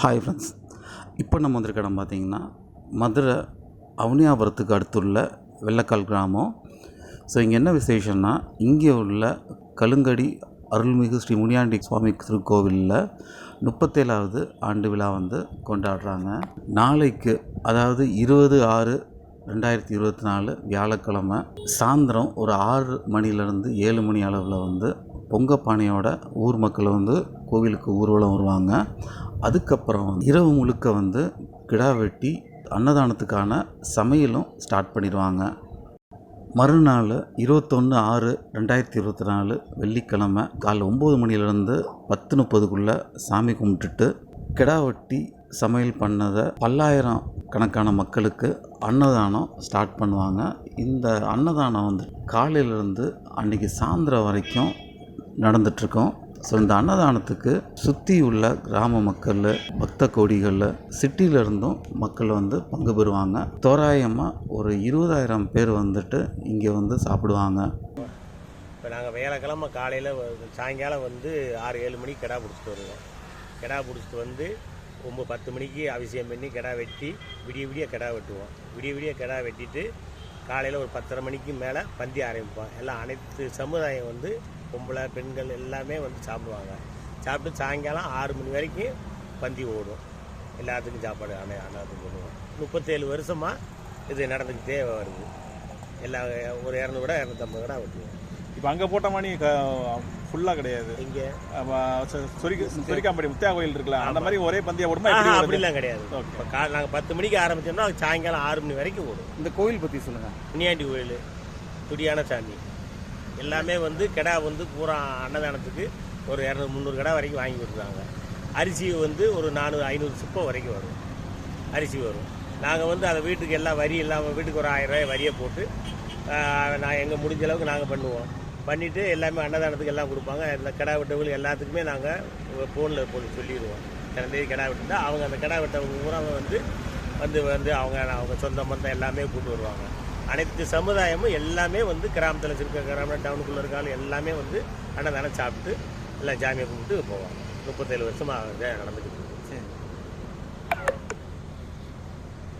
Hi friends இப்போ நம்ம வந்திருக்க இடம் பார்த்தீங்கன்னா மதுரை அவனியாபுரத்துக்கு அடுத்துள்ள வெள்ளக்கால் கிராமம். ஸோ இங்கே என்ன விசேஷம்னா இங்கே உள்ள கலுங்கடி அருள்மிகு ஸ்ரீ முனியாண்டி சுவாமி திருக்கோவிலில் முப்பத்தேழாவது ஆண்டு விழா வந்து கொண்டாடுறாங்க. நாளைக்கு அதாவது இருபது ஆறு ரெண்டாயிரத்தி இருபத்தி நாலு வியாழக்கிழமை சாயந்தரம் ஒரு ஆறு மணிலேருந்து ஏழு மணி அளவில் வந்து பொங்கப்பானையோட ஊர் மக்கள் வந்து கோவிலுக்கு ஊர்வலம் வருவாங்க. அதுக்கப்புறம் இரவு முழுக்க வந்து கிடா வெட்டி அன்னதானத்துக்கான சமையலும் ஸ்டார்ட் பண்ணிடுவாங்க. மறுநாள் இருபத்தொன்று ஆறு ரெண்டாயிரத்தி இருபத்தி நாலு வெள்ளிக்கிழமை காலைல ஒம்பது மணிலேருந்து பத்து முப்பதுக்குள்ளே சாமி கும்பிட்டுட்டு கிடா வெட்டி சமையல் பண்ணதை பல்லாயிரம் கணக்கான மக்களுக்கு அன்னதானம் ஸ்டார்ட் பண்ணுவாங்க. இந்த அன்னதானம் வந்து காலையிலேருந்து அன்றைக்கி சாயந்தரம் வரைக்கும் நடந்துட்டுருக்கோம். ஸோ இந்த அன்னதானத்துக்கு சுற்றி உள்ள கிராம மக்கள் பக்த கோடிகளில் சிட்டியிலேருந்தும் மக்கள் வந்து பங்கு பெறுவாங்க. தோராயமாக ஒரு இருபதாயிரம் பேர் வந்துட்டு இங்கே வந்து சாப்பிடுவாங்க. இப்போ நாங்கள் வேலைக்கிழமை காலையில் சாயங்காலம் வந்து ஆறு ஏழு மணிக்கு கிடா பிடிச்சிட்டு வருவோம். கிடா பிடிச்சிட்டு வந்து ஒம்பது பத்து மணிக்கு அபிஷேகம் பண்ணி கிடா வெட்டி விடிய விடிய கிடா வெட்டுவோம். விடிய விடிய கிடா வெட்டிட்டு காலையில் ஒரு பத்தரை மணிக்கு மேலே பந்தி ஆரம்பிப்போம். எல்லாம் அனைத்து சமுதாயம் வந்து பொம்பளை பெண்கள் எல்லாமே வந்து சாப்பிடுவாங்க. சாப்பிட்டு சாயங்காலம் ஆறு மணி வரைக்கும் பந்தி ஓடும். எல்லாத்துக்கும் சாப்பாடு அனை அன்னதானம் பண்ணுவோம் முப்பத்தேழு வருஷமாக இது நடந்துக்கிட்டே வருது. எல்லா ஒரு இரநூறு கூட இரநூத்தம்பது கூட வெட்டுவோம் இப்போ அங்கே போட்ட மாதிரி ஃபுல்லாக கிடையாது. இங்கே சொரிக்காம்படி முத்தியா கோயில் இருக்குல்ல அந்த மாதிரி ஒரே பந்தியா ஓடுமா? அப்படிலாம் கிடையாது. இப்போ கா நாங்கள் பத்து மணிக்கு ஆரம்பிச்சோம்னா சாயங்காலம் ஆறு மணி வரைக்கும் ஓடும். இந்த கோவில் பற்றி சொல்லுங்கள் முனியாண்டி கோயில் துடியான சாமி. எல்லாமே வந்து கிடா வந்து பூரா அன்னதானத்துக்கு ஒரு இரநூறு முந்நூறு கடை வரைக்கும் வாங்கி கொடுக்குறாங்க. அரிசி வந்து ஒரு நானூறு ஐநூறு சிப்பம் வரைக்கும் வரும். அரிசி வரும். நாங்கள் வந்து அதை வீட்டுக்கு எல்லாம் வரி இல்லாமல் வீட்டுக்கு ஒரு ஆயிரம் ரூபாய் வரியை போட்டு நான் எங்கள் முடிஞ்ச அளவுக்கு நாங்கள் பண்ணுவோம். பண்ணிவிட்டு எல்லாமே அன்னதானத்துக்கு எல்லாம் கொடுப்பாங்க. இந்த கிடா வெட்டவங்களுக்கு எல்லாத்துக்குமே நாங்கள் ஃபோனில் போட்டு சொல்லிடுவோம். இத்தனை கிடா வெட்டினா அவங்க அந்த கிடா வெட்டவங்க பூரா வந்து வந்து வந்து அவங்க அவங்க சொந்த பந்தம் எல்லாமே கூப்பிட்டு வருவாங்க. அனைத்து சமுதாயமும் எல்லாமே வந்து கிராமத்தில் வச்சுருக்க கிராமம் டவுனுக்குள்ளே இருக்காலும் எல்லாமே வந்து அன்னதானம் சாப்பிட்டு எல்லாம் ஜாமியை கும்பிட்டு போவாங்க. முப்பத்தேழு வருஷமாக நடந்துக்கிட்டு